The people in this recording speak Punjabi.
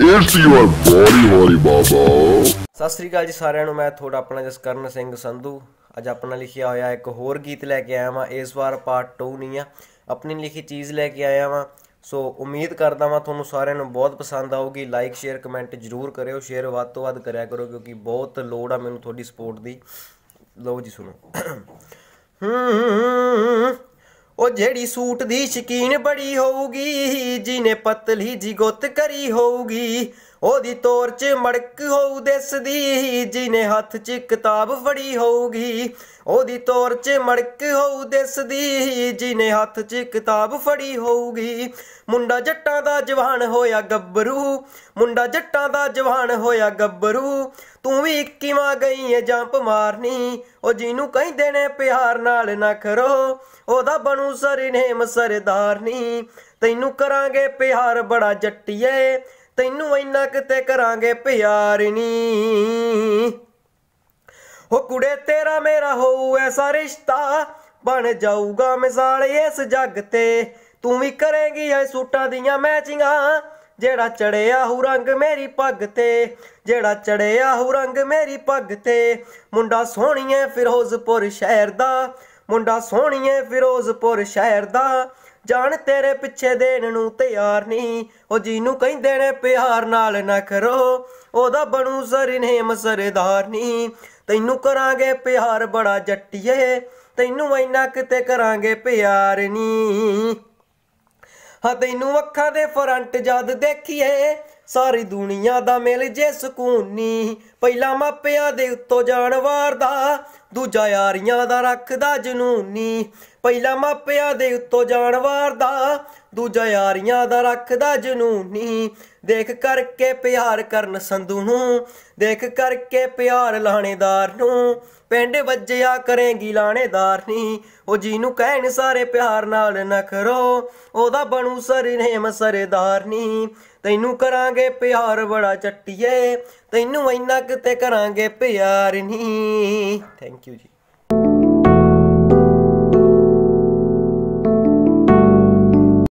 It's your body, holy baba. Sat Sri ਅਕਾਲ ਜੀ ਸਾਰਿਆਂ ਨੂੰ ਮੈਂ ਤੁਹਾਡਾ ਆਪਣਾ ਜਸਕਰਨ ਸਿੰਘ ਸੰਧੂ। ਅੱਜ ਆਪਣਾ ਲਿਖਿਆ ਹੋਇਆ ਇੱਕ ਹੋਰ ਗੀਤ ਲੈ ਕੇ ਆਇਆ ਵਾਂ ਇਸ ਵਾਰ ਪਾਰਟ 2 ਨਹੀਂ ਆ। ਆਪਣੀ ਲਿਖੀ ਚੀਜ਼ ਲੈ ਕੇ ਆਇਆ ਵਾਂ। ਸੋ ਉਮੀਦ ਕਰਦਾ ਵਾਂ ਤੁਹਾਨੂੰ ਸਾਰਿਆਂ ਨੂੰ ਬਹੁਤ ਪਸੰਦ ਆਊਗੀ। ਲਾਈਕ ਸ਼ੇਅਰ ਕਮੈਂਟ ਜਰੂਰ ਕਰਿਓ। ਸ਼ੇਅਰ ਵੱਧ ਤੋਂ ਵੱਧ ਕਰਿਆ ਕਰੋ ਕਿਉਂਕਿ ਬਹੁਤ ਲੋੜ ਆ ਮੈਨੂੰ ਤੁਹਾਡੀ ਸਪੋਰਟ ਦੀ। ਲਓ ਜੀ ਸੁਣੋ। ਹੂੰ ਉਹ ਜਿਹੜੀ ਸੂਟ ਦੀ ਸ਼ਕੀਨ ਬੜੀ ਹੋਊਗੀ ਜਿਹਨੇ ਪਤਲੀ ਜੀ ਗੁੱਤ ਕਰੀ ਹੋਊਗੀ। ਉਹਦੀ ਤੋਰ 'ਚ ਮੜਕ ਹੋਊ ਦਿਸਦੀ ਜਿਨੇ ਹੱਥ 'ਚ ਕਿਤਾਬ ਫੜੀ ਹੋਊਗੀ। ਉਹਦੀ ਤੋਰ 'ਚ ਮੜਕ ਹੋਊ ਦਿਸਦੀ ਜਿਨੇ ਹੱਥ 'ਚ ਕਿਤਾਬ ਫੜੀ ਹੋਊਗੀ। ਮੁੰਡਾ ਜੱਟਾਂ ਦਾ ਜਵਾਨ ਹੋਇਆ ਗੱਭਰੂ, ਮੁੰਡਾ ਜੱਟਾਂ ਦਾ ਜਵਾਨ ਹੋਇਆ ਗੱਭਰੂ। ਤੂੰ ਵੀ ਇੱਕੀਵਾਂ ਗਈ ਏ ਜੰਪ ਮਾਰਨੀ, ਉਹ ਜਿਹਨੂੰ ਕਹਿੰਦੇ ਨੇ ਪਿਆਰ ਨਾਲ ਨਾ ਕਰੋ ਉਹਦਾ ਬਣੂ ਸਰਨੇਮ ਸਰਦਾਰਨੀ। ਤੈਨੂੰ ਕਰਾਂਗੇ ਪਿਆਰ ਬੜਾ ਜੱਟੀਏ ਤੈਨੂੰ ਇੰਨਾ ਕਿਤੇ ਕਰਾਂਗੇ ਪਿਆਰ ਨੀ। ਹੋ ਕੁੜੇ, ਤੇਰਾ ਮੇਰਾ ਹੋਊ ਐਸਾ ਰਿਸ਼ਤਾ। ਬਣ ਜਾਊਗਾ ਮਿਸਾਲ ਇਸ ਜੱਗ ਤੇ। ਤੂੰ ਵੀ ਕਰੇਂਗੀ ਐ ਸੂਟਾਂ ਦੀਆਂ ਮੈਚਿੰਗਾਂ। ਜਿਹੜਾ ਚੜਿਆ ਹੂ ਰੰਗ ਮੇਰੀ ਪੱਗ ਤੇ। ਜਿਹੜਾ ਚੜਿਆ ਹੂ ਰੰਗ ਮੇਰੀ ਪੱਗ ਤੇ। ਮੁੰਡਾ ਸੋਹਣੀਏ ਫਿਰੋਜ਼ਪੁਰ ਸ਼ਹਿਰ ਦਾ। ਮੁੰਡਾ ਸੋਹਣੀਏ ਫਿਰੋਜ਼ਪੁਰ ਸ਼ਹਿਰ ਦਾ। ਜਾਣ ਤੇਰੇ ਪਿੱਛੇ ਦੇਣ ਨੂੰ ਤਿਆਰ ਨਹੀਂ ਉਹ ਜਿਹਨੂੰ ਕਹਿੰਦੇ ਨੇ ਪਿਆਰ ਨਾਲ ਨਾ ਕਰੋ, ਉਹਦਾ ਬਣੂ ਸਰਨੇਮ ਸਰਦਾਰ ਨਹੀਂ ਤੈਨੂੰ ਕਰਾਂਗੇ ਪਿਆਰ ਬੜਾ ਜੱਟੀਏ, ਤੈਨੂੰ ਇੰਨਾ ਕਿਤੇ ਕਰਾਂਗੇ ਪਿਆਰ ਨਹੀਂ ਹਾਂ, ਤੈਨੂੰ ਅੱਖਾਂ ਦੇ ਫਰੰਟ ਜਦ ਦੇਖੀਏ ਸਾਰੀ ਦੁਨੀਆ ਦਾ ਮਿਲ ਜੇ ਸਕੂਨੀ। ਨੀ ਪਹਿਲਾ ਮਾਪਿਆਂ ਦੇ ਉੱਤੋਂ ਜਾਨਵਾਰ ਦਾ ਦੂਜਾ ਯਾਰੀਆਂ ਦਾ ਰੱਖਦਾ ਜਨੂਨੀ। ਪਹਿਲਾ ਮਾਪਿਆਂ ਦੇ ਉੱਤੋਂ ਜਾਨਵਾਰ ਦਾ ਦੂਜਾ ਯਾਰੀਆਂ ਦਾ ਰੱਖਦਾ ਜਨੂਨੀ। ਦੇਖ ਕਰਕੇ ਪਿਆਰ ਕਰਨ ਸੰਧੂ ਨੂੰ, ਦੇਖ ਕਰਕੇ ਪਿਆਰ ਲਾਣੇਦਾਰ ਨੂੰ। ਪਿੰਡ ਵੱਜਿਆ ਕਰੇਗੀ ਲਾਣੇਦਾਰ ਨਹੀਂ ਉਹ ਜਿਹਨੂੰ ਕਹਿਣ ਸਾਰੇ ਪਿਆਰ ਨਾਲ ਨਖਰੋ, ਉਹਦਾ ਬਣੂ ਸਰਨੇਮ ਸਰਦਾਰ ਨਹੀਂ ਤੈਨੂੰ ਕਰਾਂਗੇ ਕਰਾਂਗੇ ਪਿਆਰ ਬੜਾ ਚੱਟੀਏ ਤੈਨੂੰ ਇੰਨਾ ਕਿਤੇ ਕਰਾਂਗੇ ਪਿਆਰ ਨਹੀਂ ਥੈਂਕ ਯੂ ਜੀ।